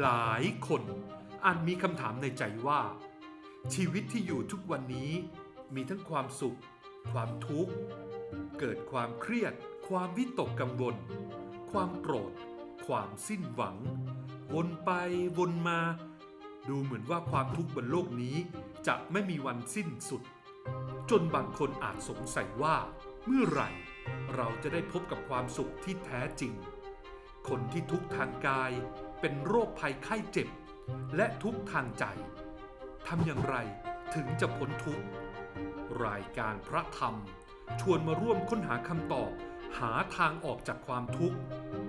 หลายคนอาจมีคำถามในใจว่า ชีวิตที่อยู่ทุกวันนี้ มีทั้งความสุข ความทุกข์ เกิดความเครียด ความวิตกกังวล ความโกรธ ความสิ้นหวัง วนไปวนมา ดูเหมือนว่าความทุกข์บนโลกนี้จะไม่มีวันสิ้นสุด จนบางคนอาจสงสัยว่า เมื่อไหร่ เราจะได้พบกับความสุขที่แท้จริง คนที่ทุกข์ทางกาย เป็นโรคภัยไข้เจ็บ และทุกทางใจทำอย่างไรถึงจะพ้นทุกข์รายการพระธรรม ชวนมาร่วมค้นหาคำตอบ หาทางออกจากความทุกข์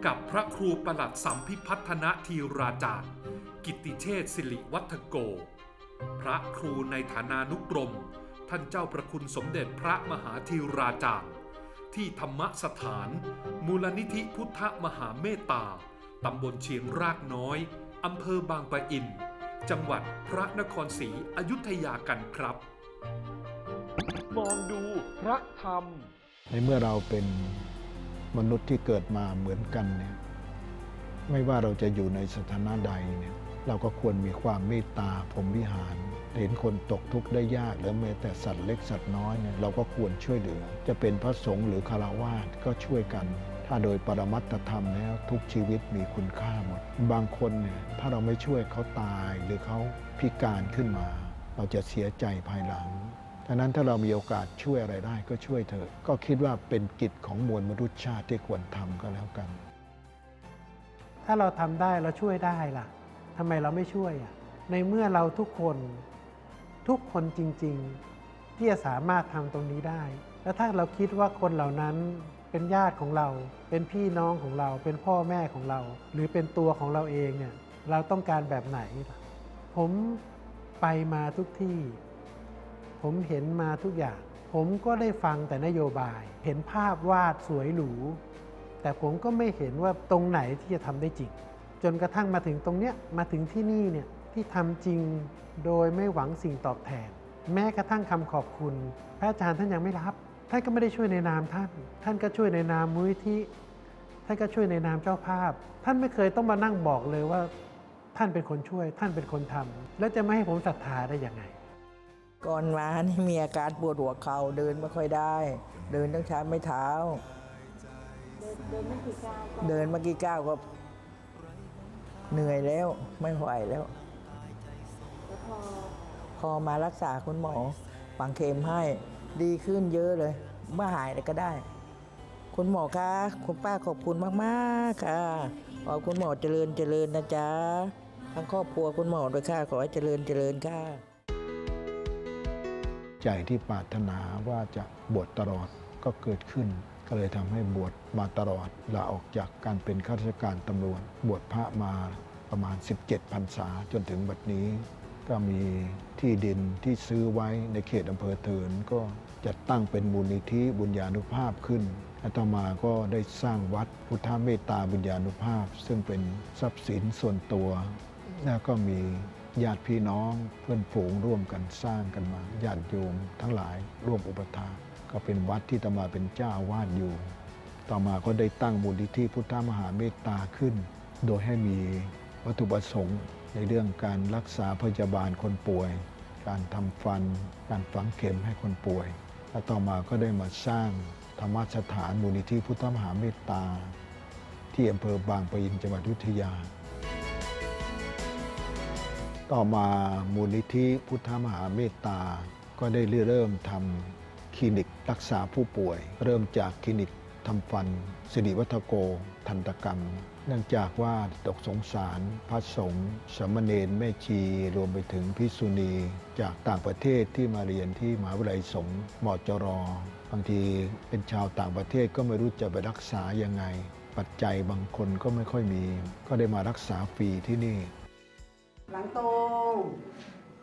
กับพระครูประหลัดสัมพิพัฒนทีราจารย์ กิติเชษสิริวัฒโก พระครูในฐานานุกรม ท่านเจ้าประคุณสมเด็จพระมหาธีราจารย์ ที่ธรรมสถาน มูลนิธิพุทธมหาเมตตา ตำบลเชียงรากน้อย อำเภอบางปะอิน จังหวัดพระนครศรีอยุธยากันครับ มองดูพระธรรม ในเมื่อเราเป็นมนุษย์ที่เกิดมาเหมือนกันเนี่ยไม่ว่าเราจะอยู่ในสถานะใดเนี่ยเราก็ควรมีความเมตตาพรหมวิหาร เห็นคนตกทุกข์ได้ยากหรือแม้แต่สัตว์เล็กสัตว์น้อยเนี่ยเราก็ควรช่วยเหลือ จะเป็นพระสงฆ์หรือคารวาสก็ช่วยกัน ถ้าโดยปรมัตธรรมแล้วทุกชีวิตมีคุณค่าหมด บางคนเนี่ยถ้าเราไม่ช่วยเขาตายหรือเขาพิการขึ้นมา เราจะเสียใจภายหลังดังนั้นถ้าเรามีโอกาสช่วยอะไรได้ก็ช่วยเถอะ ก็คิดว่าเป็นกิจของมวลมนุษยชาติที่ควรทำก็แล้วกัน ถ้าเราทำได้เราช่วยได้ล่ะทำไมเราไม่ช่วยอะในเมื่อเราทุกคนทุกคนจริง ๆ ที่จะสามารถทำตรงนี้ได้ แล้วถ้าเราคิดว่าคนเหล่านั้น เป็นญาติของเรา เป็นพี่น้องของเรา เป็นพ่อแม่ของเรา หรือเป็นตัวของเราเองเนี่ยเราต้องการแบบไหน ผมไปมาทุกที่ ผมเห็นมาทุกอย่าง ผมก็ได้ฟังแต่นโยบาย เห็นภาพวาดสวยหรู แต่ผมก็ไม่เห็นว่าตรงไหนที่จะทำได้จริง จนกระทั่งมาถึงตรงเนี้ยมาถึงที่นี่เนี่ยที่ทำจริงโดยไม่หวังสิ่งตอบแทน แม้กระทั่งคำขอบคุณ พระอาจารย์ท่านยังไม่รับ ท่านก็ไม่ได้ช่วยในนามท่าน ท่านก็ช่วยในนามมุ้ยที่ท่านก็ช่วยในนามเจ้าภาพ ท่านไม่เคยต้องมานั่งบอกเลยว่า ท่านเป็นคนช่วย ท่านเป็นคนทำแล้วจะไม่ให้ผมศรัทธาได้ยังไง ก่อนมานี่มีอาการปวดหัวเข่าเดินไม่ค่อยได้ เดินต้องใช้ไม้เท้า เดินไม่กี่ก้าวก็เดินเมื่อกี้ก้าวก็เหนื่อยแล้วไม่ไหวแล้วแล้วพอพอมารักษาคุณหมอฝังเข็มให้ ดีขึ้นเยอะเลยเมื่อหายแล้วก็ได้ คุณหมอคะคุณป้าขอบคุณมากๆค่ะขอคุณหมอเจริญเจริญนะจ๊ะทั้งครอบครัวคุณหมอด้วยค่ะขอให้เจริญเจริญค่ะใจที่ปรารถนาว่าจะบวชตลอดก็เกิดขึ้น ก็เลยทำให้บวชมาตลอดลาออกจากการเป็นข้าราชการตำรวจ บวชพระมาประมาณ 17พรรษาจนถึงบัดนี้ ก็มี ที่ดินที่ซื้อไว้ในเขตอำเภอเถินก็จะตั้งเป็นมูลนิธิบุญญาณุภาพขึ้นอาตมาก็ได้สร้างวัดพุทธเมตตาบุญญาณุภาพ ซึ่งเป็นทรัพย์สินส่วนตัว แล้วก็มีญาติพี่น้องเพื่อนฝูงร่วมกันสร้างกันมาญาติโยมทั้งหลายร่วมอุปถัมภ์ก็เป็นวัดที่ตมาเป็นเจ้าวาสอยู่ ต่อมาก็ได้ตั้งมูลนิธิพุทธมหาเมตตาขึ้น โดยให้มีวัตถุประสงค์ในเรื่องการรักษาพยาบาลคนป่วย การทำฟัน การฝังเข็มให้คนป่วย และต่อมาก็ได้มาสร้างธรรมสถานมูลนิธิพุทธมหาเมตตา ที่อำเภอบางปะอินจังหวัดอยุธยา ต่อมามูลนิธิพุทธมหาเมตตา ก็ได้เริ่มทำคลินิกรักษาผู้ป่วย เริ่มจากคลินิกทำฟันสิริวัฒโก ทันตกรรม เนื่องจากว่าตกสงสารพระสงฆ์สามเณรแม่ชี รวมไปถึงพิกษุณี จากต่างประเทศที่มาเรียนที่มหาวิทยาลัยสงฆ์มจรบางทีเป็นชาวต่างประเทศก็ไม่รู้จะไปรักษายังไง ปัจจัยบางคนก็ไม่ค่อยมี ก็ได้มารักษาฟรีที่นี่ หลังตรง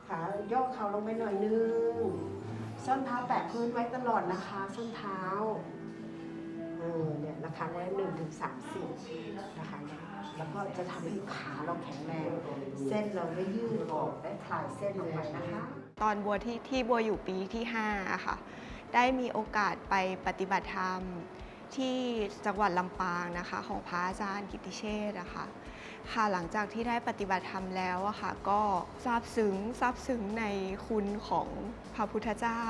ขาย่อเข่าลงไปหน่อยนึงส้นเท้าแตะพื้นไว้ตลอดนะคะ ส้นเท้า เออเนี่ยนะคะไว้หนึ่งถึงสามสิบนะคะแล้วก็จะทำให้ขาเราแข็งแรง เส้นเราไม่ยืดออกและคลายเส้นลงไปนะคะ ตอนบัวที่ที่บัวอยู่ปีที่5อะค่ะ ได้มีโอกาสไปปฏิบัติธรรมที่จังหวัดลำปางนะคะ ของพระอาจารย์กิติเชษฐ์อะคะ ค่ะหลังจากที่ได้ปฏิบัติธรรมแล้วอะค่ะก็ซาบซึ้งซาบซึ้งในคุณของพระพุทธเจ้า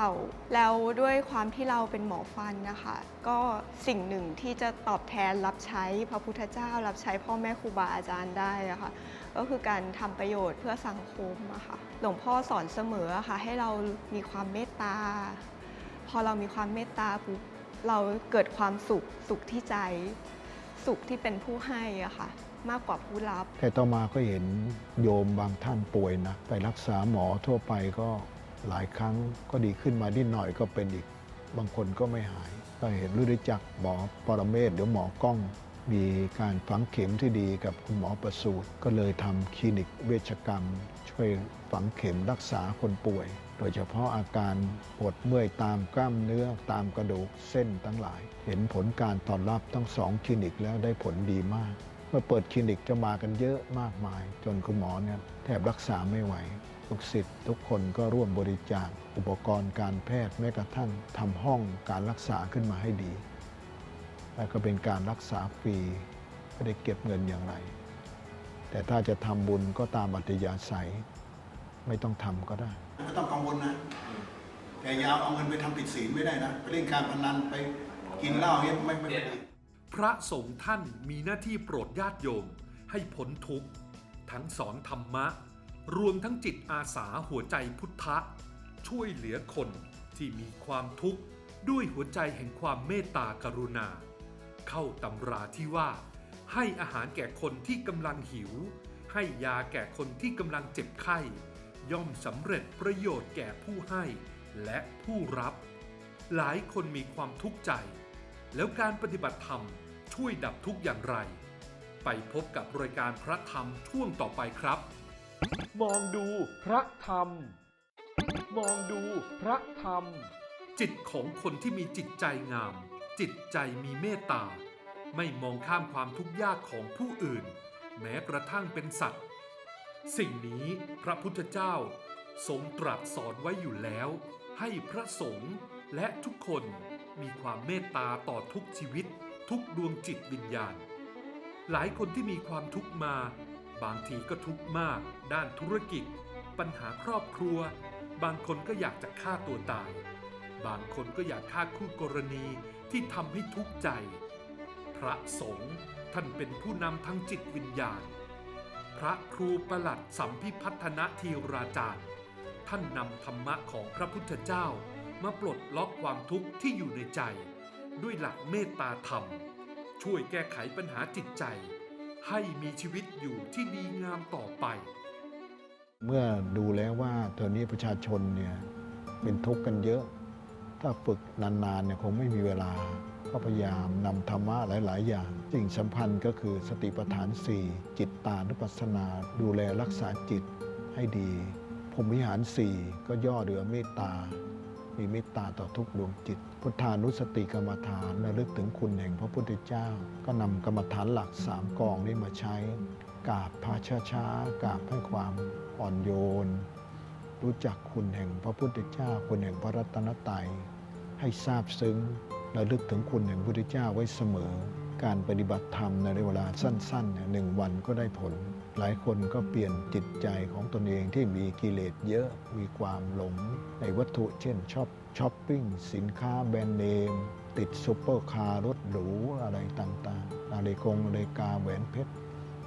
แล้วด้วยความที่เราเป็นหมอฟันนะคะ ก็สิ่งหนึ่งที่จะตอบแทนรับใช้พระพุทธเจ้า รับใช้พ่อแม่ครูบาอาจารย์ได้อะค่ะก็คือการทำประโยชน์เพื่อสังคมอะค่ะหลวงพ่อสอนเสมอะค่ะให้เรามีความเมตตา พอเรามีความเมตตาปุ๊บเราเกิดความสุขสุขที่ใจ สุขที่เป็นผู้ให้อะค่ะ มากกว่าผู้รับ แต่ต่อมาก็เห็นโยมบางท่านป่วยนะไปรักษาหมอทั่วไปก็หลายครั้งก็ดีขึ้นมานิดหน่อยก็เป็นอีก บางคนก็ไม่หาย ก็เห็นรู้จักหมอปรเมศหรือหมอกล้อง มีการฝังเข็มที่ดีกับคุณหมอประสูติก็เลยทำคลินิกเวชกรรม ช่วยฝังเข็มรักษาคนป่วย โดยเฉพาะอาการปวดเมื่อยตามกล้ามเนื้อตามกระดูกเส้นทั้งหลาย เห็นผลการตอบรับทั้งสองคลินิกแล้วได้ผลดีมาก มื่อเปิดคลินิกจะมากันเยอะมากมาย จนคุณหมอเนี่ยแทบรักษาไม่ไหวลูกศิษย์ทุกคนก็ร่วมบริจาคอุปกรณ์การแพทย์แม้กระทั่งทำห้องการรักษาขึ้นมาให้ดี และก็เป็นการรักษาฟรีไม่ได้เก็บเงินอย่างไร แต่ถ้าจะทำบุญก็ตามอัธยาศัย ไม่ต้องทำก็ได้ไม่ต้องกังวลนะแต่อย่าเอาเงินไปทำผิดศีลไม่ได้นะ ไปเล่นการพนันไปกินเหล้าเนี่ยไม่ไม่ไม่ดี พระสงฆ์ท่านมีหน้าที่โปรดญาติโยม ให้พ้นทุกข์ ทั้งสอนธรรมะ รวมทั้งจิตอาสาหัวใจพุทธะ ช่วยเหลือคนที่มีความทุกข์ ด้วยหัวใจแห่งความเมตตากรุณา เข้าตำราที่ว่า ให้อาหารแก่คนที่กำลังหิว ให้ยาแก่คนที่กำลังเจ็บไข้ ย่อมสำเร็จประโยชน์แก่ผู้ให้และผู้รับ หลายคนมีความทุกข์ใจ แล้วการปฏิบัติธรรม ช่วยดับทุกข์อย่างไร ไปพบกับรายการพระธรรมช่วงต่อไปครับ มองดูพระธรรม มองดูพระธรรม จิตของคนที่มีจิตใจงาม จิตใจมีเมตตา ไม่มองข้ามความทุกข์ยากของผู้อื่น แม้กระทั่งเป็นสัตว์ สิ่งนี้พระพุทธเจ้า ทรงตรัสสอนไว้อยู่แล้ว ให้พระสงฆ์และทุกคนมีความเมตตาต่อทุกชีวิต ทุกดวงจิตวิญญาณ หลายคนที่มีความทุกข์มา บางทีก็ทุกข์มาก ด้านธุรกิจ ปัญหาครอบครัว บางคนก็อยากจะฆ่าตัวตาย บางคนก็อยากฆ่าคู่กรณีที่ทำให้ทุกข์ใจ พระสงฆ์ท่านเป็นผู้นำทางจิตวิญญาณ พระครูประหลัดสัมพิพัฒนทีราจารย์ ท่านนำธรรมะของพระพุทธเจ้า มาปลดล็อกความทุกข์ที่อยู่ในใจ ด้วยหลักเมตตาธรรม ช่วยแก้ไขปัญหาจิตใจ ให้มีชีวิตอยู่ที่ดีงามต่อไป เมื่อดูแล้วว่าตอนนี้ประชาชนเนี่ยเป็นทุกข์กันเยอะ ถ้าฝึกนานๆเนี่ยคงไม่มีเวลา ก็พยายามนำธรรมะหลาย ๆ อย่าง สิ่งสำคัญก็คือสติปัฏฐาน 4 จิตตานุปัสสนา ดูแลรักษาจิตให้ดีพรมวิหาร 4 ก็ย่อเรือเมตตา มีเมตตาต่อทุกดวงจิต พุทธานุสติกรรมฐานระลึกถึงคุณแห่งพระพุทธเจ้า ก็นำกรรมฐานหลักสามกองนี้มาใช้กราบพาช้าๆกราบให้ความอ่อนโยน รู้จักคุณแห่งพระพุทธเจ้า คุณแห่งพระรัตนตรัยให้ทราบซึ้งระลึกถึงคุณแห่งพระพุทธเจ้าไว้เสมอ การปฏิบัติธรรมในเวลาสั้นๆหนึ่งวันก็ได้ผล หลายคนก็เปลี่ยนจิตใจของตนเองที่มีกิเลสเยอะมีความหลงในวัตถุเช่นชอบช้อปปิ้งสินค้าแบรนด์เนม ติดซุปเปอร์คาร์รถหรูอะไรต่างๆนาฬิกงนาฬิกาแหวนเพชร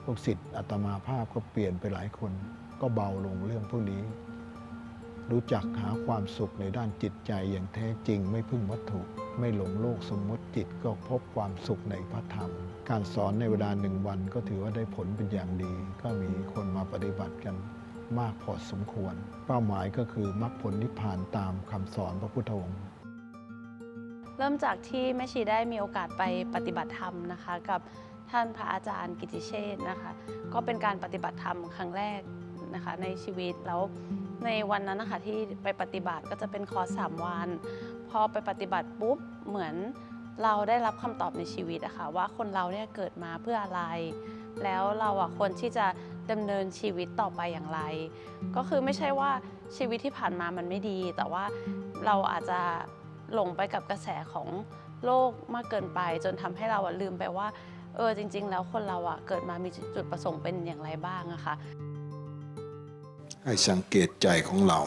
ลูกศิษย์อาตมาภาพก็เปลี่ยนไปหลายคน ก็เบาลงเรื่องพวกนี้ รู้จักหาความสุขในด้านจิตใจอย่างแท้จริงไม่พึ่งวัตถุ ไม่หลงโลกสมมติจิตก็พบความสุขในพระธรรม การสอนในเวลาหนึ่งวันก็ถือว่าได้ผลเป็นอย่างดี ก็มีคนมาปฏิบัติกันมากพอสมควร เป้าหมายก็คือมรรคผลนิพพานตามคำสอนพระพุทธองค์เริ่มจากที่แม่ชีได้มีโอกาสไปปฏิบัติธรรมนะคะ กับท่านพระอาจารย์กิติเชษนะคะ ก็เป็นการปฏิบัติธรรมครั้งแรกนะคะในชีวิตแล้วในวันนั้นนะคะที่ไปปฏิบัติก็จะเป็นคอร์สสามวัน พอไปปฏิบัติปุ๊บเหมือนเราได้รับคำตอบในชีวิตอะคะว่าคนเราเนี่ยเกิดมาเพื่ออะไร แล้วเราอะควรที่จะดำเนินชีวิตต่อไปอย่างไร ก็คือไม่ใช่ว่าชีวิตที่ผ่านมามันไม่ดี แต่ว่าเราอาจจะหลงไปกับกระแสของโลกมากเกินไป จนทำให้เราอะลืมไปว่าเออจริง ๆ แล้วคนเราอะเกิดมามีจุดประสงค์เป็นอย่างไรบ้างอะค่ะให้สังเกตใจของเรา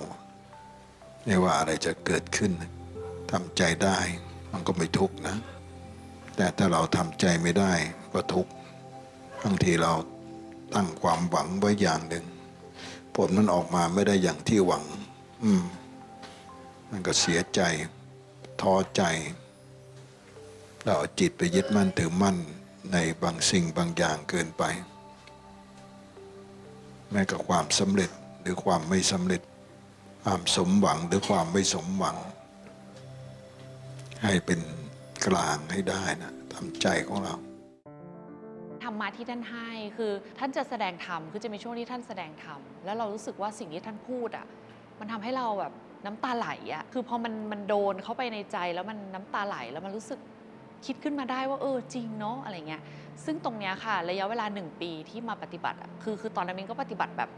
ไม่ว่าอะไรจะเกิดขึ้น ทำใจได้ มันก็ไม่ทุกข์นะ แต่ถ้าเราทำใจไม่ได้ก็ทุกข์บางทีเราตั้งความหวังไว้อย่างหนึ่งผลมันออกมาไม่ได้อย่างที่หวัง อืม มันก็เสียใจท้อใจ เราเอาจิตไปยึดมั่นถือมั่นในบางสิ่งบางอย่างเกินไป แม้กับความสำเร็จหรือความไม่สำเร็จความสมหวังหรือความไม่สมหวัง ให้เป็นกลางให้ได้นะทำใจของเราธรรมะที่ท่านให้คือท่านจะแสดงธรรมคือจะมีช่วงที่ท่านแสดงธรรมแล้วเรารู้สึกว่าสิ่งที่ท่านพูดอะมันทำให้เราแบบน้ำตาไหลอะคือพอมันมันโดนเข้าไปในใจแล้วมันน้ำตาไหลแล้วมันรู้สึกคิดขึ้นมาได้ว่าเออจริงเนาะอะไรเงี้ยซึ่งตรงเนี้ยค่ะ ระยะเวลาหนึ่งปีที่มาปฏิบัติอะคือคือตอนนั้นมินก็ปฏิบัติแบบ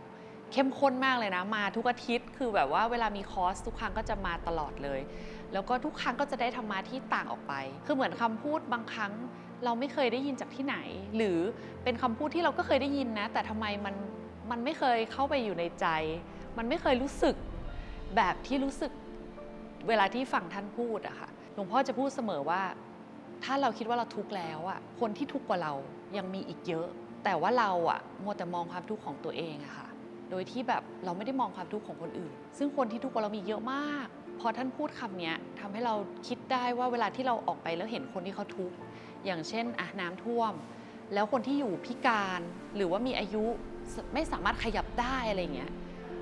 เข้มข้นมากเลยนะ มาทุกอาทิตย์คือแบบว่าเวลามีคอร์สทุกครั้งก็จะมาตลอดเลย แล้วก็ทุกครั้งก็จะได้ธรรมะที่ต่างออกไป คือเหมือนคำพูดบางครั้งเราไม่เคยได้ยินจากที่ไหน หรือเป็นคำพูดที่เราก็เคยได้ยินนะ แต่ทำไมมันมันไม่เคยเข้าไปอยู่ในใจ มันไม่เคยรู้สึกแบบที่รู้สึกเวลาที่ฟังท่านพูดอะค่ะหลวงพ่อจะพูดเสมอว่า ถ้าเราคิดว่าเราทุกข์แล้วอะคนที่ทุกข์กว่าเรายังมีอีกเยอะ แต่ว่าเราอะมัวแต่มองความทุกข์ของตัวเองอะค่ะ โดยที่แบบเราไม่ได้มองความทุกข์ของคนอื่น ซึ่งคนที่ทุกข์กว่าเรามีเยอะมาก พอท่านพูดคำนี้ทำให้เราคิดได้ว่าเวลาที่เราออกไปแล้วเห็นคนที่เขาทุกข์อย่างเช่นอะน้ำท่วม แล้วคนที่อยู่พิการหรือว่ามีอายุไม่สามารถขยับได้อะไรเงี้ย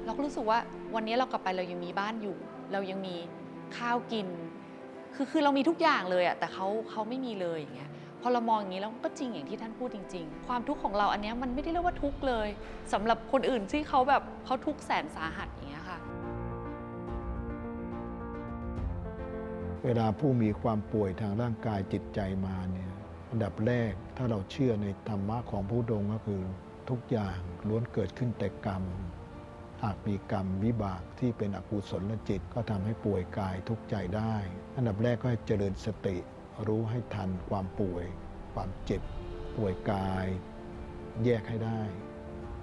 เราก็รู้สึกว่าวันนี้เรากลับไปเรายังมีบ้านอยู่ เรายังมีข้าวกิน คือคือเรามีทุกอย่างเลยอะแต่เขาเขาไม่มีเลยอย่างเงี้ย พอเรามองอย่างนี้แล้วก็จริงอย่างที่ท่านพูดจริง ๆ ความทุกข์ของเราอันเนี้ยมันไม่ได้เรียกว่าทุกข์เลยสำหรับคนอื่นที่เขาแบบเขาทุกข์แสนสาหัสอย่างเงี้ยค่ะ เวลาผู้มีความป่วยทางร่างกายจิตใจมาเนี่ยอันดับแรกถ้าเราเชื่อในธรรมะของผู้ดงก็คือทุกอย่างล้วนเกิดขึ้นแต่กรรม หากมีกรรมวิบากที่เป็นอกุศลจิตก็ทำให้ป่วยกายทุกข์ใจได้ อันดับแรกก็ให้เจริญสติ รู้ให้ทันความป่วย ความเจ็บ ป่วยกาย แยกให้ได้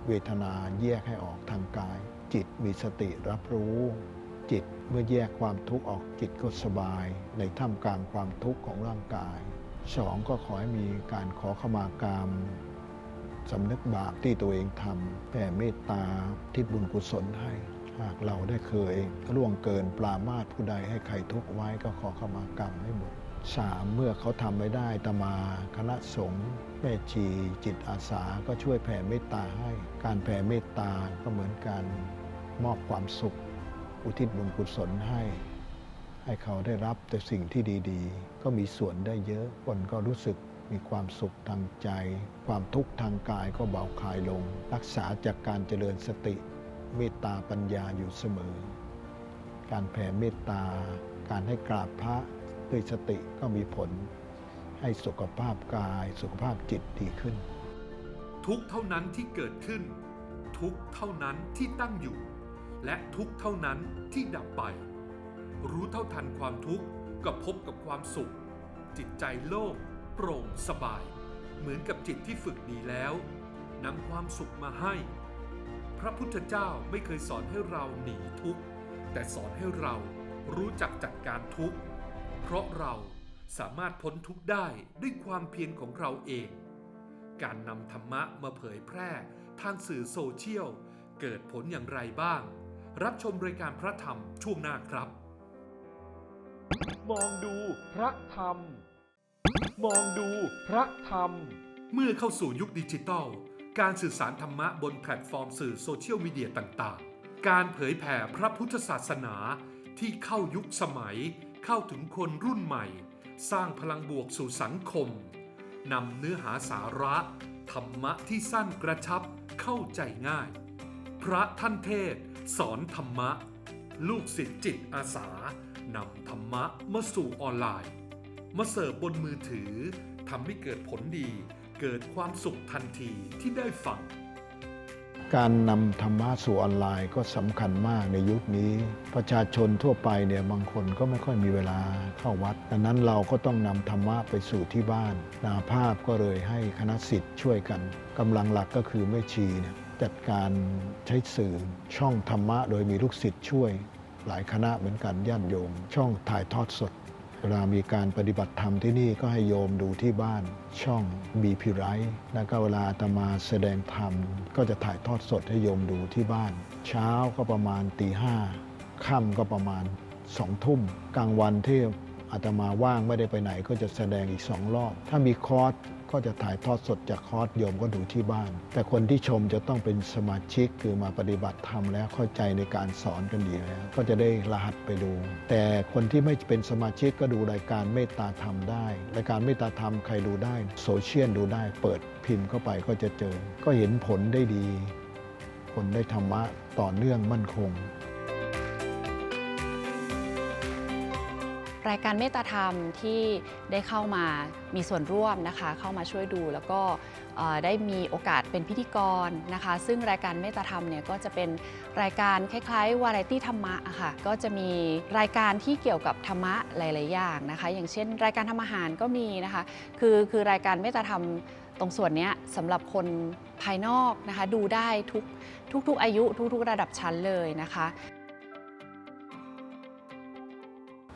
เวทนาแยกให้ออกทางกาย จิตมีสติรับรู้ จิตเมื่อแยกความทุกข์ออกจิตก็สบาย ในท่ามกลางความทุกข์ของร่างกายสองก็ขอให้มีการขอขมากรรมสำนึกบาปที่ตัวเองทำแผ่เมตตาทิศบุญกุศลให้ หากเราได้เคยล่วงเกินปรามาสผู้ใดให้ใครทุกข์ไว้ก็ขอขมากรรมให้หมด สามเมื่อเขาทำไม่ได้ตมาคณะสงฆ์แม่ชีจิตอาสาก็ช่วยแผ่เมตตาให้ การแผ่เมตตาก็เหมือนการมอบความสุข อุทิศบุญกุศลให้ ให้เขาได้รับแต่สิ่งที่ดีๆ ก็มีส่วนได้เยอะคนก็รู้สึกมีความสุขทางใจ ความทุกข์ทางกายก็เบาคลายลง รักษาจากการเจริญสติ เมตตาปัญญาอยู่เสมอ การแผ่เมตตา การให้กราบพระ ด้วยสติก็มีผล ให้สุขภาพกายสุขภาพจิตดีขึ้น ทุกเท่านั้นที่เกิดขึ้น ทุกเท่านั้นที่ตั้งอยู่ และทุกเท่านั้นที่ดับไป รู้เท่าทันความทุกข์ก็พบกับความสุข จิตใจโล่งโปร่งสบาย เหมือนกับจิตที่ฝึกดีแล้วนำความสุขมาให้ พระพุทธเจ้าไม่เคยสอนให้เราหนีทุกข์แต่สอนให้เรารู้จักจัดการทุกข์ เพราะเราสามารถพ้นทุกข์ได้ด้วยความเพียรของเราเอง การนำธรรมะมาเผยแพร่ทางสื่อโซเชียล เกิดผลอย่างไรบ้าง รับชมรายการพระธรรมช่วงหน้าครับ มองดูพระธรรม มองดูพระธรรม เมื่อเข้าสู่ยุคดิจิทัลการสื่อสารธรรมะบนแพลตฟอร์มสื่อโซเชียลมีเดียต่างๆ การเผยแผ่พระพุทธศาสนาที่เข้ายุคสมัย เข้าถึงคนรุ่นใหม่ สร้างพลังบวกสู่สังคมนำเนื้อหาสาระ ธรรมะที่สั้นกระชับเข้าใจง่าย พระท่านเทศ สอนธรรมะ ลูกศิษย์จิตอาสานำธรรมะมาสู่ออนไลน์ มาเสิร์ฟบนมือถือทำให้เกิดผลดี เกิดความสุขทันทีที่ได้ฟัง การนำธรรมะสู่ออนไลน์ก็สำคัญมากในยุคนี้ ประชาชนทั่วไปเนี่ยบางคนก็ไม่ค่อยมีเวลาเข้าวัด ดังนั้นเราก็ต้องนำธรรมะไปสู่ที่บ้าน นาภาพก็เลยให้คณะสิทธิ์ช่วยกันกำลังหลักก็คือแม่ชีเนี่ยจัดการใช้สื่อช่องธรรมะ โดยมีลูกศิษย์ช่วย หลายคณะเหมือนกันญาติโยม ช่องถ่ายทอดสด เวลามีการปฏิบัติธรรมที่นี่ก็ให้โยมดูที่บ้านช่องบีพิไรแล้วก็เวลาอาตมาแสดงธรรม ก็จะถ่ายทอดสดให้โยมดูที่บ้าน เช้าก็ประมาณตีห้าค่ำก็ประมาณสองทุ่ม กลางวันที่อาตมาว่างไม่ได้ไปไหนก็จะแสดงอีกสองรอบ ถ้ามีคอร์ส ก็จะถ่ายทอดสดจากคอร์สโยมก็ดูที่บ้าน แต่คนที่ชมจะต้องเป็นสมาชิกคือมาปฏิบัติธรรมแล้วเข้าใจในการสอนกันดีแล้ว ก็จะได้รหัสไปดู แต่คนที่ไม่เป็นสมาชิกก็ดูรายการเมตตาธรรมได้รายการเมตตาธรรมใครดูได้โซเชียลดูได้ เปิดพิมพ์เข้าไปก็จะเจอ ก็เห็นผลได้ดี คนได้ธรรมะต่อเนื่องมั่นคง รายการเมตตาธรรมที่ได้เข้ามามีส่วนร่วมนะคะ เข้ามาช่วยดูแล้วก็ได้มีโอกาสเป็นพิธีกรนะคะ ซึ่งรายการเมตตาธรรมเนี่ยก็จะเป็นรายการคล้ายๆวาไรตี้ธรรมะะค่ะก็จะมีรายการที่เกี่ยวกับธรรมะหลายๆอย่างนะคะ อย่างเช่น รายการทำอาหารก็มีนะคะ คือคือรายการเมตตาธรรมตรงส่วนเนี้ยสำหรับคนภายนอกนะคะ ดูได้ทุกทุกๆอายุทุกๆระดับชั้นเลยนะคะ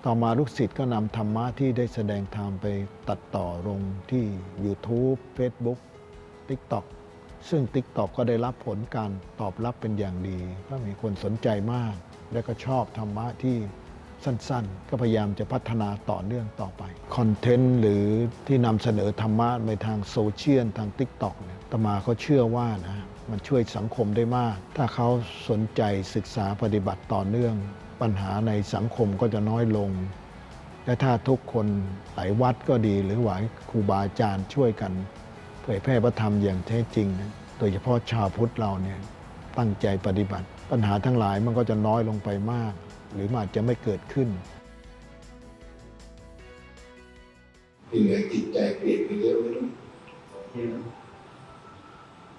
ต่อมาลูกศิษย์ก็นำธรรมะที่ได้แสดงธรรมไปตัดต่อลงที่ YouTube Facebook TikTok ซึ่ง TikTok ก็ได้รับผลการตอบรับเป็นอย่างดี ก็มีคนสนใจมาก และก็ชอบธรรมะที่สั้นๆ ก็พยายามจะพัฒนาต่อเนื่องต่อไป คอนเทนต์หรือที่นำเสนอธรรมะในทางโซเชียลทาง TikTok เนี่ยตมาเขาเชื่อว่านะมันช่วยสังคมได้มาก ถ้าเขาสนใจศึกษาปฏิบัติต่อเนื่อง ปัญหาในสังคมก็จะน้อยลง และถ้าทุกคนหลายวัดก็ดี หรือหลายครูบาอาจารย์ช่วยกัน เผยแพร่พระธรรมอย่างแท้จริง โดยเฉพาะชาวพุทธเราเนี่ยตั้งใจปฏิบัติ ปัญหาทั้งหลายมันก็จะน้อยลงไปมาก หรืออาจจะไม่เกิดขึ้นเป็นไงจิตใจเปลี่ยนไปเยอะไหมลูก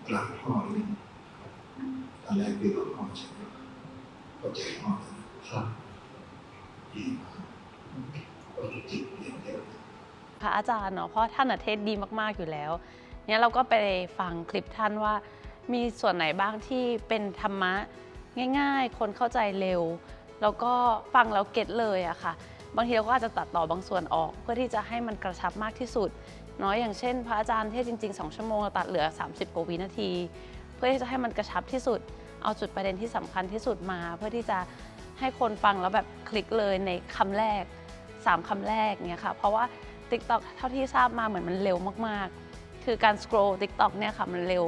กราบพ่อเลยตอนแรกเป็นกับพ่อใช่ไหมเข้าใจพ่อ ครับดีมากปกติเรียนเยอะพระอาจารย์เนาะเพราะท่านเทศดีมากๆอยู่แล้วเนี่ยเราก็ไปฟังคลิปท่านว่า มีส่วนไหนบ้างที่เป็นธรรมะง่าย ๆ คนเข้าใจเร็ว แล้วก็ฟังแล้วเก็ตเลยอะค่ะ บางทีเราก็อาจจะตัดต่อบางส่วนออก เพื่อที่จะให้มันกระชับมากที่สุดเนาะอย่างเช่น พระอาจารย์เทศจริง ๆ 2 ชั่วโมงเราตัดเหลือ 30กว่าวินาที เพื่อที่จะให้มันกระชับที่สุด เอาจุดประเด็นที่สำคัญที่สุดมา เพื่อที่จะ ให้คนฟังแล้วแบบคลิกเลยในคำแรก 3คำแรกเนี่ยค่ะเพราะว่า TikTok เท่าที่ทราบมาเหมือนมันเร็วมากๆ คือการ scroll TikTok เนี่ยค่ะมันเร็ว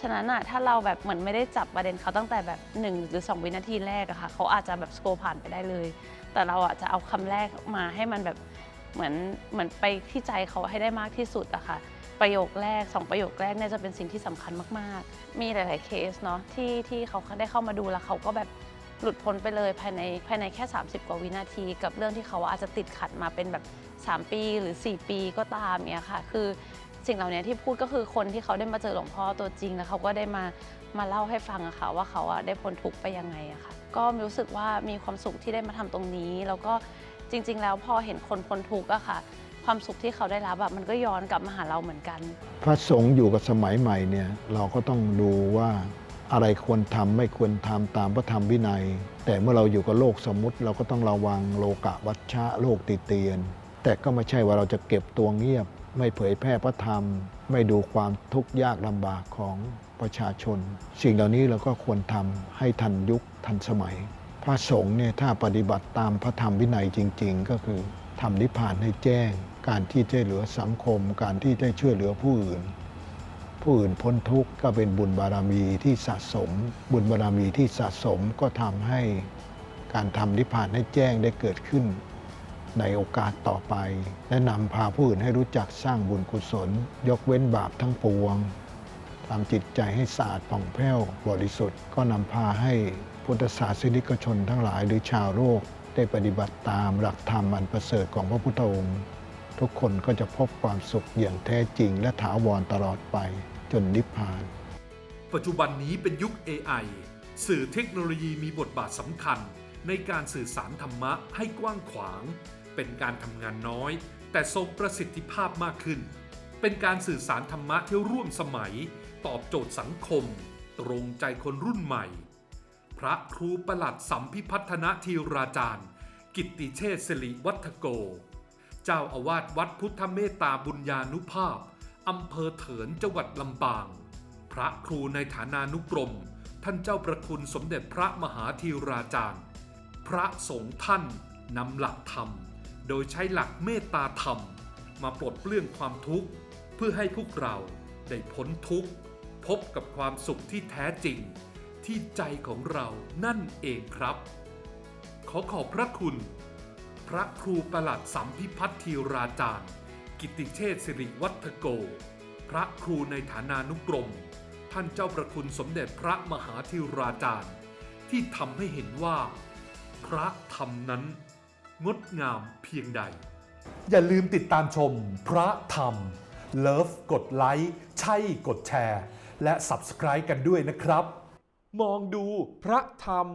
ฉะนั้นอะถ้าเราแบบเหมือนไม่ได้จับประเด็นเขาตั้งแต่แบบ 1 หรือ 2 วินาทีแรกอะค่ะเขาอาจจะแบบ scroll ผ่านไปได้เลย แต่เราอะจะเอาคำแรกมาให้มันแบบเหมือนเหมือนไปที่ใจเขาให้ได้มากที่สุดอะค่ะประโยคแรก 2 ประโยคแรกเนี่ยจะเป็นสิ่งที่สำคัญมาก ๆ มีหลาย ๆ เคสเนาะที่ที่เขาได้เข้ามาดูแล้วเขาก็แบบ หลุดพ้นไปเลยภายในภายในแค่ 30 กว่าวินาที กับเรื่องที่เขาอาจจะติดขัดมาเป็นแบบ 3 ปีหรือ 4 ปีก็ตามเนี่ยค่ะ คือสิ่งเหล่านี้ที่พูดก็คือคนที่เขาได้มาเจอหลวงพ่อตัวจริง แล้วเขาก็ได้มามาเล่าให้ฟังอะค่ะว่าเขาอะได้พ้นทุกข์ไปยังไงอะค่ะ ก็รู้สึกว่ามีความสุขที่ได้มาทำตรงนี้ แล้วก็จริง ๆ แล้วพอเห็นคนพ้นทุกข์อะค่ะ ความสุขที่เขาได้รับอะมันก็ย้อนกลับมาหาเราเหมือนกัน พระสงฆ์อยู่กับสมัยใหม่เนี่ยเราก็ต้องดูว่า อะไรควรทำไม่ควรทำตามพระธรรมวินัย แต่เมื่อเราอยู่กับโลกสมมุติ เราก็ต้องระวังโลกะวัชชะโลกติเตียน แต่ก็ไม่ใช่ว่าเราจะเก็บตัวเงียบ ไม่เผยแพร่พระธรรม ไม่ดูความทุกข์ยากลำบากของประชาชน สิ่งเหล่านี้เราก็ควรทำให้ทันยุคทันสมัย พระสงฆ์เนี่ยถ้าปฏิบัติตามพระธรรมวินัยจริง ๆ ก็คือทำนิพพานให้แจ้ง การที่ช่วยเหลือสังคม การที่ได้ช่วยเหลือผู้อื่น ผู้อื่นพ้นทุกข์ก็เป็นบุญบารมีที่สะสม บุญบารมีที่สะสมก็ทำให้การทำนิพพานให้แจ้งได้เกิดขึ้น ในโอกาสต่อไป และนำพาผู้อื่นให้รู้จักสร้างบุญกุศล ยกเว้นบาปทั้งปวงทำจิตใจให้สะอาดผ่องแผ้วบริสุทธิ์ก็นำพาให้พุทธศาสนิกชนทั้งหลายหรือชาวโลกได้ปฏิบัติตามหลักธรรมอันประเสริฐของพระพุทธองค์ ทุกคนก็จะพบความสุขอย่างแท้จริง และถาวรตลอดไปจนนิพพาน ปัจจุบันนี้เป็นยุค AI สื่อเทคโนโลยีมีบทบาทสำคัญ ในการสื่อสารธรรมะให้กว้างขวาง เป็นการทำงานน้อย แต่ทรงประสิทธิภาพมากขึ้น เป็นการสื่อสารธรรมะที่ร่วมสมัย ตอบโจทย์สังคม ตรงใจคนรุ่นใหม่ พระครูประหลัดสัมพิพัฒนธีราจารย์ กิตติเชษสิริวัฒโก เจ้าอาวาสวัดพุทธเมตตาบุญญานุภาพ อำเภอเถินจังหวัดลำปาง พระครูในฐานานุกรม ท่านเจ้าประคุณสมเด็จพระมหาธีราจารย์ พระสงฆ์ท่านนำหลักธรรม โดยใช้หลักเมตตาธรรม มาปลดเปลื้องความทุกข์ เพื่อให้พวกเราได้พ้นทุกข์ พบกับความสุขที่แท้จริง ที่ใจของเรานั่นเองครับ ขอขอบพระคุณ พระครูประหลัดสัมพิพัฒธีราจารย์ กิตติเชษสิริวัฒโก พระครูในฐานานุกรม ท่านเจ้าประคุณสมเด็จพระมหาธีราจารย์ ที่ทำให้เห็นว่า พระธรรมนั้น งดงามเพียงใด อย่าลืมติดตามชมพระธรรม เลิฟกดไลค์ใช่กดแชร์ และ Subscribe กันด้วยนะครับ มองดูพระธรรม